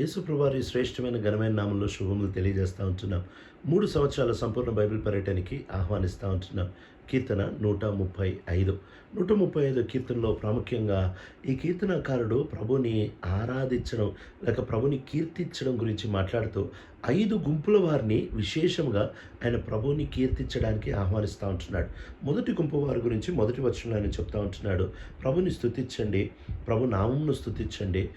యేసుప్రభారి శ్రేష్టమైన ఘనమైన నామంలో శుభములు తెలియజేస్తూ ఉంటున్నాం. మూడు సంవత్సరాల సంపూర్ణ బైబిల్ పర్యటనకి ఆహ్వానిస్తూ ఉంటున్నాం. కీర్తన నూట ముప్పై ఐదు. నూట ముప్పై ఐదు కీర్తనలో ప్రాముఖ్యంగా ఈ కీర్తనకారుడు ప్రభుని ఆరాధించడం లేక ప్రభుని కీర్తించడం గురించి మాట్లాడుతూ ఐదు గుంపుల వారిని విశేషంగా ఆయన ప్రభుని కీర్తించడానికి ఆహ్వానిస్తూ ఉంటున్నాడు. మొదటి గుంపు వారి గురించి మొదటి వచనంలో ఆయన చెప్తా ఉంటున్నాడు. ప్రభుని స్థుతించండి ప్రభు నామంను స్థుతించండి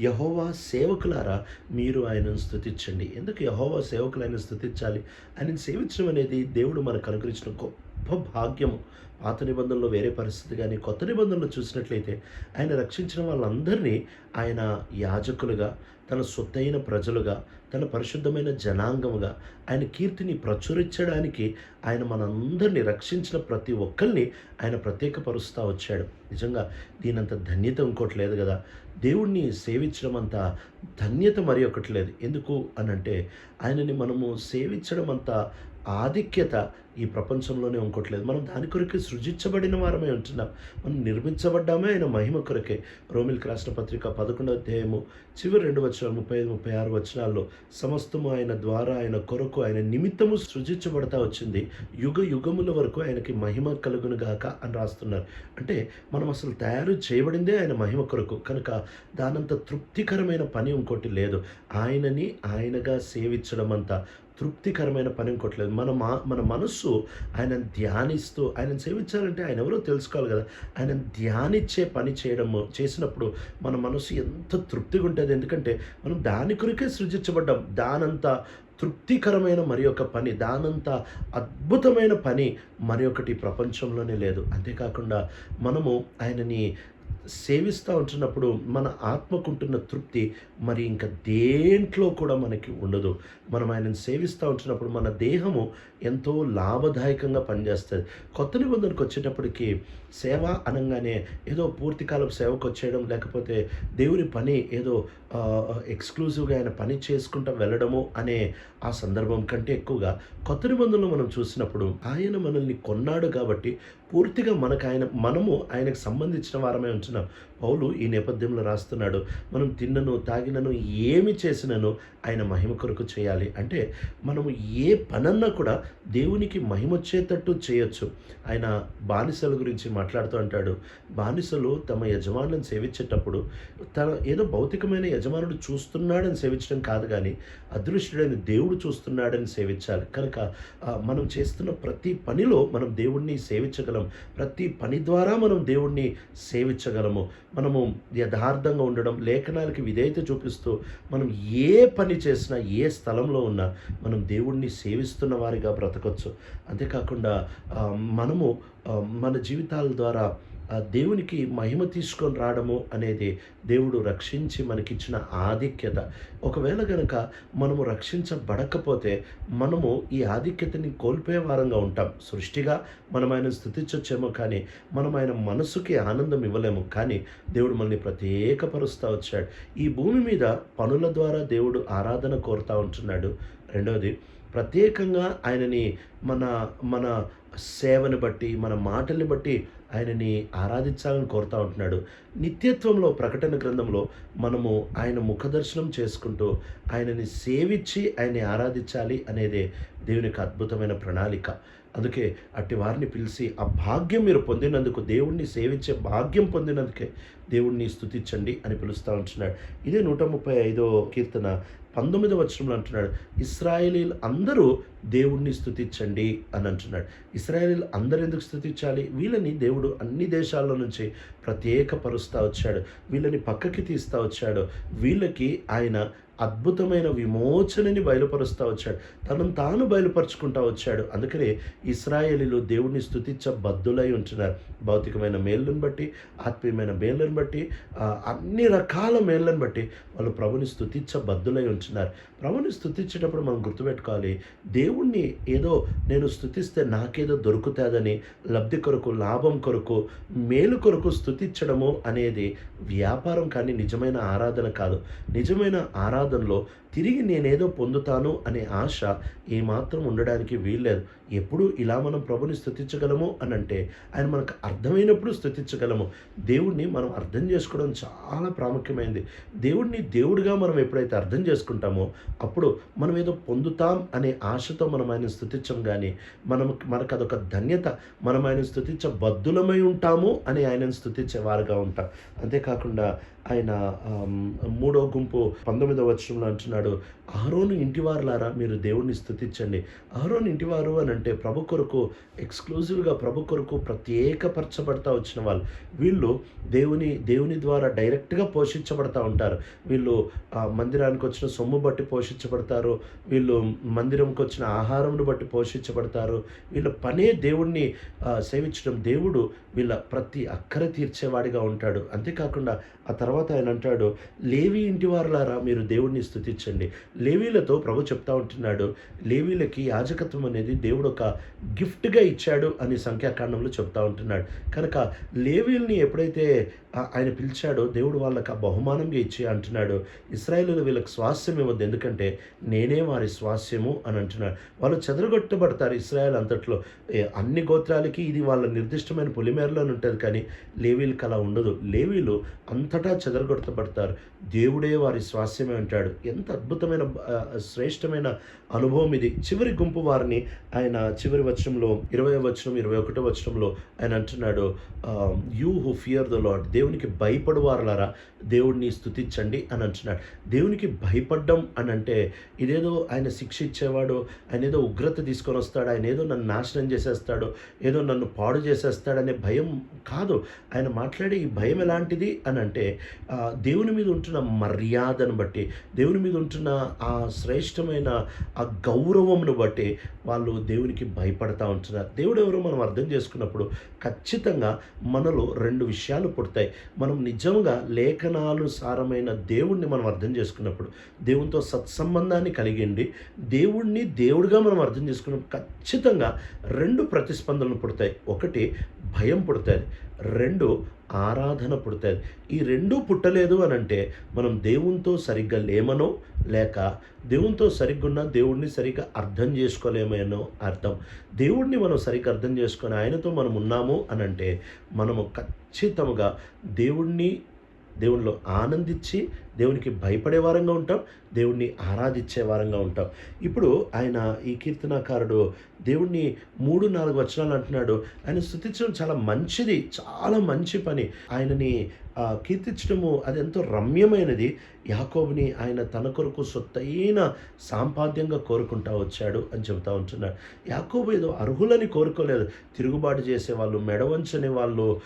యహోవా సేవకులారా మీరు ఆయనను స్థుతించండి ఎందుకు యహోవా సేవకులు ఆయన స్థుతించాలి ఆయనను సేవించడం అనేది దేవుడు మనకు అనుగ్రహించిన గొప్ప భాగ్యము. పాత నిబంధనలో వేరే పరిస్థితి కానీ కొత్త నిబంధనలు చూసినట్లయితే ఆయన రక్షించిన వాళ్ళందరినీ ఆయన యాజకులుగా తన సొత్తైన ప్రజలుగా తన పరిశుద్ధమైన జనాంగముగా ఆయన కీర్తిని ప్రచురించడానికి ఆయన మనందరినీ రక్షించిన ప్రతి ఒక్కరిని ఆయన ప్రత్యేకపరుస్తూ వచ్చాడు. నిజంగా దీనంత ధన్యత ఇంకోటి లేదు కదా. దేవుణ్ణి సేవించడం అంత ధన్యత మరి ఒకటి లేదు. ఎందుకు అని అంటే ఆయనని మనము సేవించడం అంత ఆధిక్యత ఈ ప్రపంచంలోనే ఇంకోట్లేదు మనం దాని కొరకే సృజించబడిన వారమే ఉంటున్నాం. మనం నిర్మించబడ్డామే ఆయన మహిమ కొరకే రోమిల్కి రాష్ట్ర పత్రిక పదకొండవ అధ్యాయము చివరి రెండు వచనాలు ముప్పై ఐదు ముప్పై ఆరు వచనాల్లో సమస్తము ఆయన ద్వారా ఆయన కొరకు ఆయన నిమిత్తము సృజించబడతా వచ్చింది. యుగ యుగముల వరకు ఆయనకి మహిమ కలుగును గాక అని రాస్తున్నారు. అంటే మనం అసలు తయారు చేయబడిందే ఆయన మహిమ కొరకు. కనుక దానంత తృప్తికరమైన పని ఇంకోటి లేదు. ఆయనని ఆయనగా సేవించడం అంత తృప్తికరమైన పని ఇంకోటి లేదు. మన మా మన మనస్సు ఆయనను ధ్యానిస్తూ ఆయన సేవించాలంటే ఆయన ఎవరో తెలుసుకోవాలి కదా. ఆయన ధ్యానించే పని చేయడము చేసినప్పుడు మన మనసు ఎంత తృప్తిగా ఉంటుంది. ఎందుకంటే మనం దాని కొరకే సృజించబడ్డాం. దానంత తృప్తికరమైన మరి ఒక పని దానంత అద్భుతమైన పని మరి ఒకటి ప్రపంచంలోనే లేదు. అంతేకాకుండా మనము ఆయనని సేవిస్తూ ఉంటున్నప్పుడు మన ఆత్మకుంటున్న తృప్తి మరి ఇంకా దేంట్లో కూడా మనకి ఉండదు. మనం ఆయనను సేవిస్తూ ఉంటున్నప్పుడు మన దేహము ఎంతో లాభదాయకంగా పనిచేస్తుంది. కొత్త నిబంధనకు వచ్చేటప్పటికి సేవ అనగానే ఏదో పూర్తికాలం సేవకు వచ్చేయడం లేకపోతే దేవుని పని ఏదో ఎక్స్క్లూజివ్గా ఆయన పని చేసుకుంటూ వెళ్ళడము అనే ఆ సందర్భం కంటే ఎక్కువగా కొత్త నిబంధనలు మనం చూసినప్పుడు ఆయన మనల్ని కొన్నాడు కాబట్టి పూర్తిగా మనకు ఆయన మనము ఆయనకు సంబంధించిన వారమే ఉంటున్నాం. పౌలు ఈ నేపథ్యంలో రాస్తున్నాడు మనం తిన్నను తాగినను ఏమి చేసినను ఆయన మహిమ కొరకు చేయాలి. అంటే మనము ఏ పనన్నా కూడా దేవునికి మహిమ వచ్చేటట్టు చేయొచ్చు. ఆయన బానిసల గురించి మాట్లాడుతూ అంటాడు బానిసలు తమ యజమానులను సేవించేటప్పుడు తన ఏదో భౌతికమైన యజమానుడు చూస్తున్నాడని సేవించడం కాదు కానీ అదృష్టుడైన దేవుడు చూస్తున్నాడని సేవించాలి. కనుక మనం చేస్తున్న ప్రతి పనిలో మనం దేవుణ్ణి సేవించగలం. ప్రతి పని ద్వారా మనం దేవుణ్ణి సేవించగలము. మనము యథార్థంగా ఉండడం లేఖనాలకి విధేయత చూపిస్తూ మనం ఏ పని చేసినా ఏ స్థలంలో ఉన్నా మనం దేవుణ్ణి సేవిస్తున్న వారిగా బ్రతకొచ్చు. అంతేకాకుండా మనము మన జీవితాల ద్వారా ఆ దేవునికి మహిమ తీసుకొని రావడము అనేది దేవుడు రక్షించి మనకిచ్చిన ఆధిక్యత. ఒకవేళ కనుక మనము రక్షించబడకపోతే మనము ఈ ఆధిక్యతని కోల్పోయే వారంగా ఉంటాం. సృష్టిగా మనం ఆయన స్థుతించొచ్చేమో కానీ మనం ఆయన మనసుకి ఆనందం ఇవ్వలేము కానీ దేవుడు మనల్ని ప్రత్యేకపరుస్తూ వచ్చాడు. ఈ భూమి మీద పనుల ద్వారా దేవుడు ఆరాధన కోరుతూ ఉంటున్నాడు. రెండవది ప్రత్యేకంగా ఆయనని మన మన సేవను బట్టి మన మాటల్ని బట్టి ఆయనని ఆరాధించాలని కోరుతూ ఉంటున్నాడు. నిత్యత్వంలో ప్రకటన గ్రంథంలో మనము ఆయన ముఖదర్శనం చేసుకుంటూ ఆయనని సేవించి ఆయన్ని ఆరాధించాలి అనేదే దేవునికి అద్భుతమైన ప్రణాళిక. అందుకే అట్టి వారిని పిలిచి ఆ భాగ్యం మీరు పొందినందుకు దేవుణ్ణి సేవించే భాగ్యం పొందినందుకే దేవుణ్ణి స్థుతించండి అని పిలుస్తూ ఉంటున్నాడు. ఇదే నూట ముప్పై ఐదో కీర్తన పంతొమ్మిదవ వచనంలో అంటున్నాడు ఇస్రాయేలీలు అందరూ దేవుణ్ణి స్థుతించండి అని అంటున్నాడు. ఇస్రాయేల్ అందరూ ఎందుకు స్తుతించాలి? వీళ్ళని దేవుడు అన్ని దేశాల నుంచి ప్రత్యేకపరుస్తూ వచ్చాడు. వీళ్ళని పక్కకి తీస్తూ వచ్చాడు. వీళ్ళకి ఆయన అద్భుతమైన విమోచనని బయలుపరుస్తూ వచ్చాడు. తనను తాను బయలుపరుచుకుంటూ వచ్చాడు. అందుకనే ఇస్రాయేలీలు దేవుణ్ణి స్తుతించబద్దులై ఉంటున్నారు. భౌతికమైన మేళ్ళను బట్టి ఆత్మీయమైన మేళ్ళను బట్టి అన్ని రకాల మేళ్ళను బట్టి వాళ్ళు ప్రభుని స్తుతించబద్దులై ఉంటున్నారు. ప్రభుని స్థుతించేటప్పుడు మనం గుర్తుపెట్టుకోవాలి. దేవుణ్ణి ఏదో నేను స్థుతిస్తే నాకేదో దొరుకుతుందని లబ్ధి కొరకు లాభం కొరకు మేలు కొరకు స్థుతించడము అనేది వ్యాపారం కానీ నిజమైన ఆరాధన కాదు. నిజమైన ఆరాధనలో తిరిగి నేనేదో పొందుతాను అనే ఆశ ఏమాత్రం ఉండడానికి వీల్లేదు. ఎప్పుడు ఇలా మనం ప్రభుని స్థుతించగలము అని అంటే ఆయన మనకు అర్థమైనప్పుడు స్థుతించగలము. దేవుణ్ణి మనం అర్థం చేసుకోవడం చాలా ప్రాముఖ్యమైనది దేవుడిని దేవుడిగా మనం ఎప్పుడైతే అర్థం చేసుకుంటామో అప్పుడు మనం ఏదో పొందుతాం అనే ఆశతో మనం ఆయన స్థుతించం కానీ మనం మనకు అదొక ధన్యత మనం ఆయన స్థుతించబద్దులమై ఉంటాము అని ఆయనను స్థుతించే వారుగా ఉంటాం. అంతేకాకుండా ఆయన మూడో గుంపు పంతొమ్మిదవ వచనంలో అంటున్నాడు. అహరోను ఇంటివారులారా మీరు దేవుణ్ణి స్థుతించండి ఆరోను ఇంటివారు అని అంటే ప్రభు కొరకు ఎక్స్క్లూజివ్గా ప్రభు కొరకు ప్రత్యేకపరచబడతా వచ్చిన వాళ్ళు. వీళ్ళు దేవుని దేవుని ద్వారా డైరెక్ట్గా పోషించబడతా ఉంటారు. వీళ్ళు ఆ, మందిరానికి వచ్చిన సొమ్ము బట్టి పోషించబడతారు. వీళ్ళు మందిరంకి వచ్చిన ఆహారంను బట్టి పోషించబడతారు. వీళ్ళ పనే దేవుణ్ణి సేవించడం. దేవుడు వీళ్ళ ప్రతి అక్కర తీర్చేవాడిగా ఉంటాడు. అంతేకాకుండా ఆ తర్వాత ఆయన అంటాడు లేవి ఇంటి వారులారా మీరు దేవుణ్ణి స్థుతించండి లేవీలతో ప్రభు చెప్తా ఉంటున్నాడు లేవీలకి యాజకత్వం అనేది దేవుడు ఒక గిఫ్ట్గా ఇచ్చాడు అని సంఖ్యాకాండంలో చెప్తా ఉంటున్నాడు. కనుక లేవీల్ని ఎప్పుడైతే ఆయన పిలిచాడో దేవుడు వాళ్ళకి ఆ బహుమానంగా ఇచ్చి అంటున్నాడు ఇస్రాయేలు వీళ్ళకి స్వాస్యం ఇవ్వద్దు. ఎందుకంటే నేనే వారి స్వాస్యము అని అంటున్నాడు. వాళ్ళు చెదరగొట్టబడతారు ఇస్రాయేల్ అంతట్లో. అన్ని గోత్రాలకి ఇది వాళ్ళ నిర్దిష్టమైన పొలిమేరలో ఉంటుంది కానీ లేవీలకు అలా ఉండదు. లేవీలు అంతటా చెదరగొట్టబడతారు. దేవుడే వారి స్వాస్యమే అంటాడు. ఎంత అద్భుతమైన శ్రేష్టమైన అనుభవం ఇది. చివరి గుంపు వారిని ఆయన చివరి వచనంలో ఇరవై వచనం ఇరవై ఒకటో వచనంలో ఆయన అంటున్నాడు you who fear the Lord దేవునికి భయపడు వారలారా దేవుడిని స్థుతించండి అని అంటున్నాడు. దేవునికి భయపడ్డం అని అంటే ఇదేదో ఆయన శిక్ష ఇచ్చేవాడు ఆయన ఏదో ఉగ్రత తీసుకొని వస్తాడు ఆయన ఏదో నన్ను నాశనం చేసేస్తాడు ఏదో నన్ను పాడు చేసేస్తాడనే భయం కాదు. ఆయన మాట్లాడే ఈ భయం ఎలాంటిది అని అంటే దేవుని మీద ఉంటున్న మర్యాదను బట్టి దేవుని మీద ఉంటున్న ఆ శ్రేష్టమైన ఆ గౌరవమును బట్టి వాళ్ళు దేవునికి భయపడతా ఉంటున్నారు. దేవుడు ఎవరో మనం అర్థం చేసుకున్నప్పుడు ఖచ్చితంగా మనలో రెండు విషయాలు పుడతాయి. మనం నిజంగా లేఖనాలు సారమైన దేవుణ్ణి మనం అర్థం చేసుకున్నప్పుడు దేవునితో సత్సంబంధాన్ని కలిగిండి దేవుణ్ణి దేవుడిగా మనం అర్థం చేసుకున్నప్పుడు ఖచ్చితంగా రెండు ప్రతిస్పందనలు పుడతాయి. ఒకటి భయం పుడతాయి రెండు ఆరాధన పుడుతుంది. ఈ రెండూ పుట్టలేదు అని అంటే మనం దేవునితో సరిగ్గా లేమనో లేక దేవునితో సరిగ్గా ఉన్న దేవుడిని సరిగ్గా అర్థం చేసుకోలేమేనో అర్థం. దేవుడిని మనం సరిగ్గా అర్థం చేసుకొని ఆయనతో మనం ఉన్నాము అని అంటే మనము ఖచ్చితంగా దేవుణ్ణి దేవునిలో ఆనందించి దేవునికి భయపడే వారంగా ఉంటాం దేవుణ్ణి ఆరాధించే వారంగా ఉంటాం. ఇప్పుడు ఆయన ఈ కీర్తనాకారుడు దేవుణ్ణి మూడు నాలుగు వచనాలు అంటున్నాడు. ఆయన స్థుతించడం చాలా మంచిది చాలా మంచి పని. ఆయనని కీర్తించడము అది ఎంతో రమ్యమైనది. యాకోబుని ఆయన తన కొరకు సొత్తైన సాంపాద్యంగా కోరుకుంటా వచ్చాడు అని చెబుతా ఉంటున్నాడు. యాకోబు ఏదో అర్హులని కోరుకోలేదు. తిరుగుబాటు చేసేవాళ్ళు మెడవంచని వాళ్ళు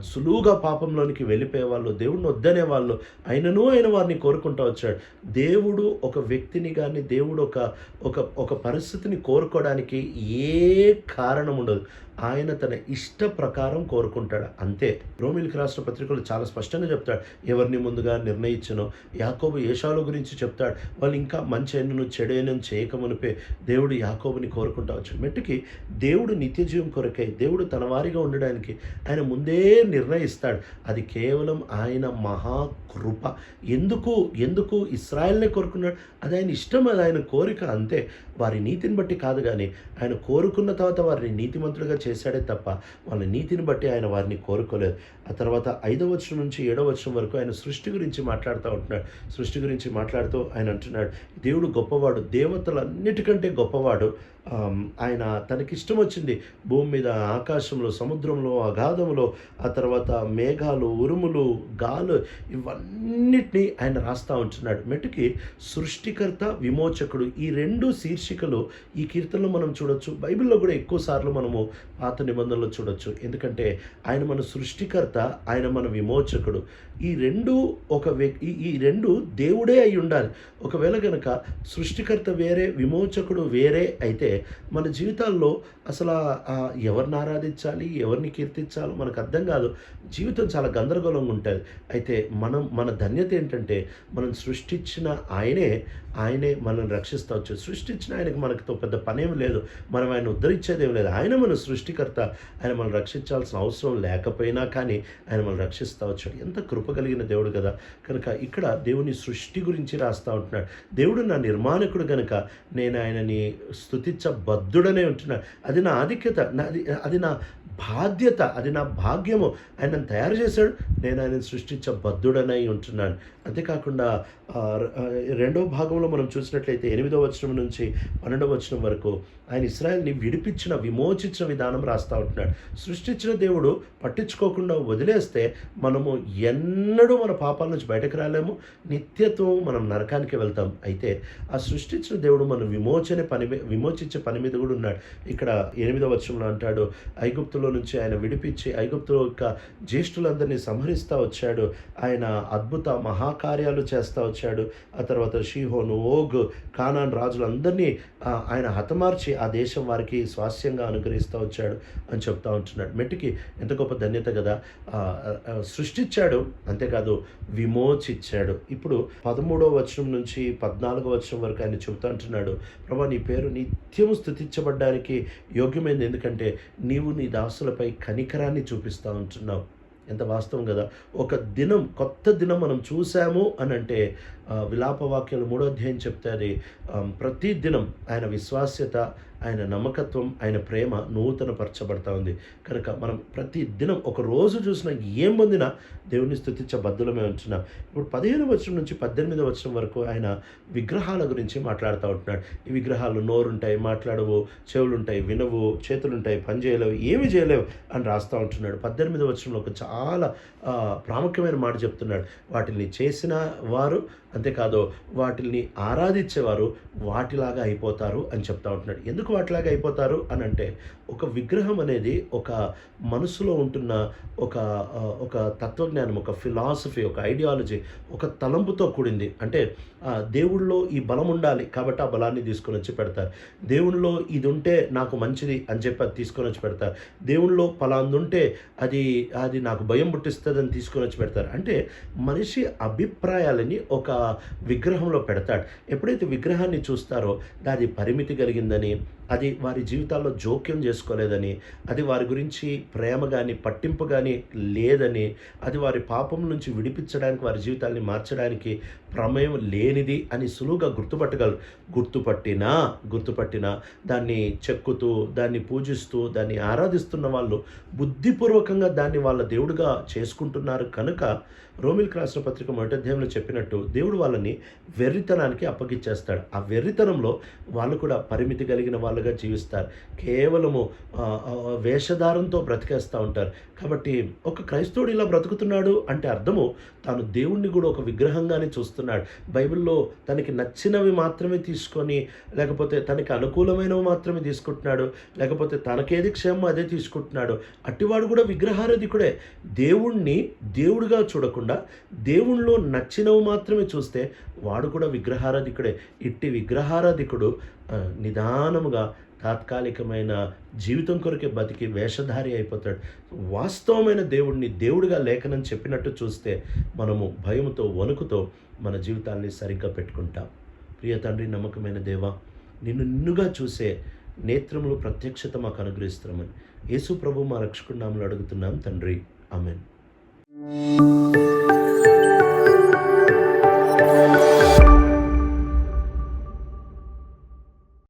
సులువుగా పాపంలోనికి వెళ్ళిపోయే వాళ్ళు దేవుడిని వద్దనే వాళ్ళు ఆయనను ఆయన వారిని కోరుకుంటా వచ్చాడు. దేవుడు ఒక వ్యక్తిని కానీ దేవుడు ఒక ఒక ఒక పరిస్థితిని కోరుకోవడానికి ఏ కారణం ఉండదు. ఆయన తన ఇష్ట ప్రకారం కోరుకుంటాడు. అంతే. రోమిలికి రాష్ట్ర పత్రికలు చాలా స్పష్టంగా చెప్తాడు. ఎవరిని ముందుగా నిర్ణయించను యాకోబు ఏషాల గురించి చెప్తాడు. వాళ్ళు ఇంకా మంచి అయినను చెడైనను చేయకమనిపే దేవుడు యాకోబుని కోరుకుంటా వచ్చాడు. మెట్టుకి దేవుడు నిత్య జీవం కొరకై దేవుడు తన వారిగా ఉండడానికి ఆయన ముందే నిర్ణయిస్తాడు. అది కేవలం ఆయన మహాకృప ఎందుకు ఎందుకు ఇస్రాయల్నే కోరుకున్నాడు? అది ఆయన ఇష్టం అది ఆయన కోరిక అంతే. వారి నీతిని బట్టి కాదు కానీ ఆయన కోరుకున్న తర్వాత వారిని నీతిమంతులుగా చేశాడే తప్ప వాళ్ళ నీతిని బట్టి ఆయన వారిని కోరుకోలేదు. ఆ తర్వాత ఐదవ వచనం నుంచి ఏడవ వచనం వరకు ఆయన సృష్టి గురించి మాట్లాడుతూ ఉంటున్నాడు. సృష్టి గురించి మాట్లాడుతూ ఆయన అంటున్నాడు దేవుడు గొప్పవాడు దేవతలన్నిటికంటే గొప్పవాడు ఆయన తనకిష్టం వచ్చింది భూమి మీద ఆకాశంలో సముద్రంలో అగాధంలో ఆ తర్వాత మేఘాలు ఉరుములు గాలు ఇవన్నిటినీ ఆయన రాస్తూ ఉంటున్నాడు. మెట్టుకి సృష్టికర్త విమోచకుడు ఈ రెండు శీర్షికలు ఈ కీర్తనలో మనం చూడొచ్చు. బైబిల్లో కూడా ఎక్కువ సార్లు మనము పాత నిబంధనలో చూడొచ్చు. ఎందుకంటే ఆయన మన సృష్టికర్త ఆయన మన విమోచకుడు. ఈ రెండు ఒక వ్యక్తి ఈ రెండు దేవుడే అయి ఉండాలి. ఒకవేళ కనుక సృష్టికర్త వేరే విమోచకుడు వేరే అయితే మన జీవితాల్లో అసలు ఎవరిని ఆరాధించాలి ఎవరిని కీర్తించాలో మనకు అర్థం కాదు. జీవితం చాలా గందరగోళంగా ఉంటుంది. అయితే మనం మన ధన్యత ఏంటంటే మనం సృష్టించిన ఆయనే ఆయనే మనల్ని రక్షిస్తూ వచ్చు సృష్టించిన ఆయనకు మనకు పెద్ద పనేం లేదు. మనం ఆయన ఉద్ధరించేదేం లేదు. ఆయన మన సృష్టికర్త. ఆయన మనం రక్షించాల్సిన అవసరం లేకపోయినా కానీ ఆయన మనం రక్షిస్తూ వచ్చాడు. ఎంత కృప కలిగిన దేవుడు కదా. కనుక ఇక్కడ దేవుని సృష్టి గురించి రాస్తూ ఉంటున్నాడు. దేవుడు నా నిర్మాణకుడు కనుక నేను ఆయనని స్థుతించబద్ధుడనే ఉంటున్నాడు. అది నా ఆధిక్యత నాది అది నా బాధ్యత అది నా భాగ్యము. ఆయన తయారు చేశాడు. నేను ఆయన సృష్టించబద్ధుడనై ఉంటున్నాను. అంతేకాకుండా రెండవ రెండో భాగంలో మనం చూసినట్లయితే ఎనిమిదో వచనం నుంచి పన్నెండవ వచనం వరకు ఆయన ఇస్రాయల్ని విడిపించిన విమోచించిన విధానం రాస్తూ ఉంటున్నాడు. సృష్టించిన దేవుడు పట్టించుకోకుండా వదిలేస్తే మనము ఎన్నడూ మన పాపాల నుంచి బయటకు రాలేము. నిత్యత్వం మనం నరకానికి వెళ్తాం. అయితే ఆ సృష్టించిన దేవుడు మన విమోచన పని విమోచి విమోచించే పని మీద కూడా ఉన్నాడు. ఇక్కడ ఎనిమిదో వచనంలో అంటాడు ఐగుప్తులో నుంచి ఆయన విడిపించి ఐగుప్తులో యొక్క జ్యేష్ఠులందరినీ సంహరిస్తూ వచ్చాడు. ఆయన అద్భుత మహాకార్యాలు చేస్తూ వచ్చాడు. ఆ తర్వాత షీహోను ఓగ్ కానాన్ రాజులందరినీ ఆయన హతమార్చి ఆ దేశం వారికి స్వాస్యంగా అనుగ్రహిస్తూ వచ్చాడు అని చెప్తా ఉంటున్నాడు. మెట్టికి ఎంత గొప్ప ధన్యత కదా. సృష్టించాడు అంతేకాదు విమోచిచ్చాడు ఇప్పుడు పదమూడవ వచనం నుంచి పద్నాలుగో వచనం వరకు ఆయన చెబుతా అంటున్నాడు ప్రభా నీ పేరు నిత్యము స్థుతించబడ్డానికి యోగ్యమైంది. ఎందుకంటే నీవు నీ దాసులపై కనికరాన్ని చూపిస్తూ ఉంటున్నావు. ఎంత వాస్తవం కదా? ఒక దినం కొత్త దినం మనం చూసాము అని అంటే విలాప వాక్యాలు మూడో అధ్యాయం చెప్తే అది ప్రతి దినం ఆయన విశ్వాస్యత ఆయన నమ్మకత్వం ఆయన ప్రేమ నూతనపరచబడతా ఉంది. కనుక మనం ప్రతి దినం ఒక రోజు చూసినా ఏం పొందినా దేవుని స్థుతించే బద్దులమే ఉంటున్నాం. ఇప్పుడు పదిహేను వచనం నుంచి పద్దెనిమిది వచనం వరకు ఆయన విగ్రహాల గురించి మాట్లాడుతూ ఉంటున్నాడు. ఈ విగ్రహాలు నోరుంటాయి మాట్లాడవు చెవులుంటాయి వినవు చేతులుంటాయి పని చేయలేవు ఏమి చేయలేవు అని రాస్తూ ఉంటున్నాడు. పద్దెనిమిది వచనంలో ఒక చాలా ప్రాముఖ్యమైన మాట చెప్తున్నాడు. వాటిని చేసిన వారు అంతేకాదు వాటిని ఆరాధించేవారు వాటిలాగా అయిపోతారు అని చెప్తా ఉంటున్నాడు. ఎందుకు వాటిలాగా అయిపోతారు అని అంటే ఒక విగ్రహం అనేది ఒక మనసులో ఉంటున్న ఒక ఒక తత్వజ్ఞానం ఒక ఫిలాసఫీ ఒక ఐడియాలజీ ఒక తలంపుతో కూడింది. అంటే దేవుళ్ళో ఈ బలం ఉండాలి కాబట్టి ఆ బలాన్ని తీసుకొని వచ్చి పెడతారు. దేవుళ్ళో ఇది ఉంటే నాకు మంచిది అని చెప్పి అది తీసుకొని వచ్చి పెడతారు. దేవుళ్ళో పలాంది ఉంటే అది అది నాకు భయం పుట్టిస్తుందని తీసుకొని వచ్చి పెడతారు. అంటే మనిషి అభిప్రాయాలని ఒక విగ్రహంలో పెడతాడు. ఎప్పుడైతే విగ్రహాన్ని చూస్తారో అది పరిమితి కలిగిందని అది వారి జీవితాల్లో జోక్యం చేసుకోలేదని అది వారి గురించి ప్రేమ కానీ పట్టింపు కానీ లేదని అది వారి పాపం నుంచి విడిపించడానికి వారి జీవితాన్ని మార్చడానికి ప్రమేయం లేనిది అని సులువుగా గుర్తుపట్టగలరు. గుర్తుపట్టినా గుర్తుపట్టినా దాన్ని చెక్కుతూ దాన్ని పూజిస్తూ దాన్ని ఆరాధిస్తున్న వాళ్ళు బుద్ధిపూర్వకంగా దాన్ని వాళ్ళ దేవుడిగా చేసుకుంటున్నారు కనుక రోమిల్ రాసిన పత్రిక మొదటధ్యాయంలో చెప్పినట్టు దేవుడు వాళ్ళని వెర్రితనానికి అప్పగించేస్తాడు. ఆ వెర్రితనంలో వాళ్ళు కూడా పరిమితి కలిగిన వాళ్ళు వాళ్ళుగా జీవిస్తారు. కేవలము ఆ, వేషధారంతో బ్రతికేస్తూ ఉంటారు. కాబట్టి ఒక క్రైస్తవుడు ఇలా బ్రతుకుతున్నాడు అంటే అర్థము తాను దేవుణ్ణి కూడా ఒక విగ్రహంగానే చూస్తున్నాడు. బైబిల్లో తనకి నచ్చినవి మాత్రమే తీసుకొని లేకపోతే తనకి అనుకూలమైనవి మాత్రమే తీసుకుంటున్నాడు లేకపోతే తనకేది క్షేమం అదే తీసుకుంటున్నాడు. అట్టివాడు కూడా విగ్రహారాధికుడే. దేవుణ్ణి దేవుడిగా చూడకుండా దేవుణ్ణిలో నచ్చినవి మాత్రమే చూస్తే వాడు కూడా విగ్రహారాధికుడే. ఇట్టి విగ్రహారాధికుడు నిదానముగా తాత్కాలికమైన జీవితం కొరకే బతికి వేషధారి అయిపోతాడు. వాస్తవమైన దేవుడిని దేవుడిగా లేఖనం చెప్పినట్టు చూస్తే మనము భయంతో వణుకుతో మన జీవితాన్ని సరిగ్గా పెట్టుకుంటాం. ప్రియ తండ్రి నమ్మకమైన దేవా నిన్ను నిన్నుగా చూసే నేత్రములు ప్రత్యక్షత మాకు అనుగ్రహిస్తున్నామని యేసు ప్రభు మా రక్షకుడు నామలు అడుగుతున్నాం తండ్రి. ఆమెన్.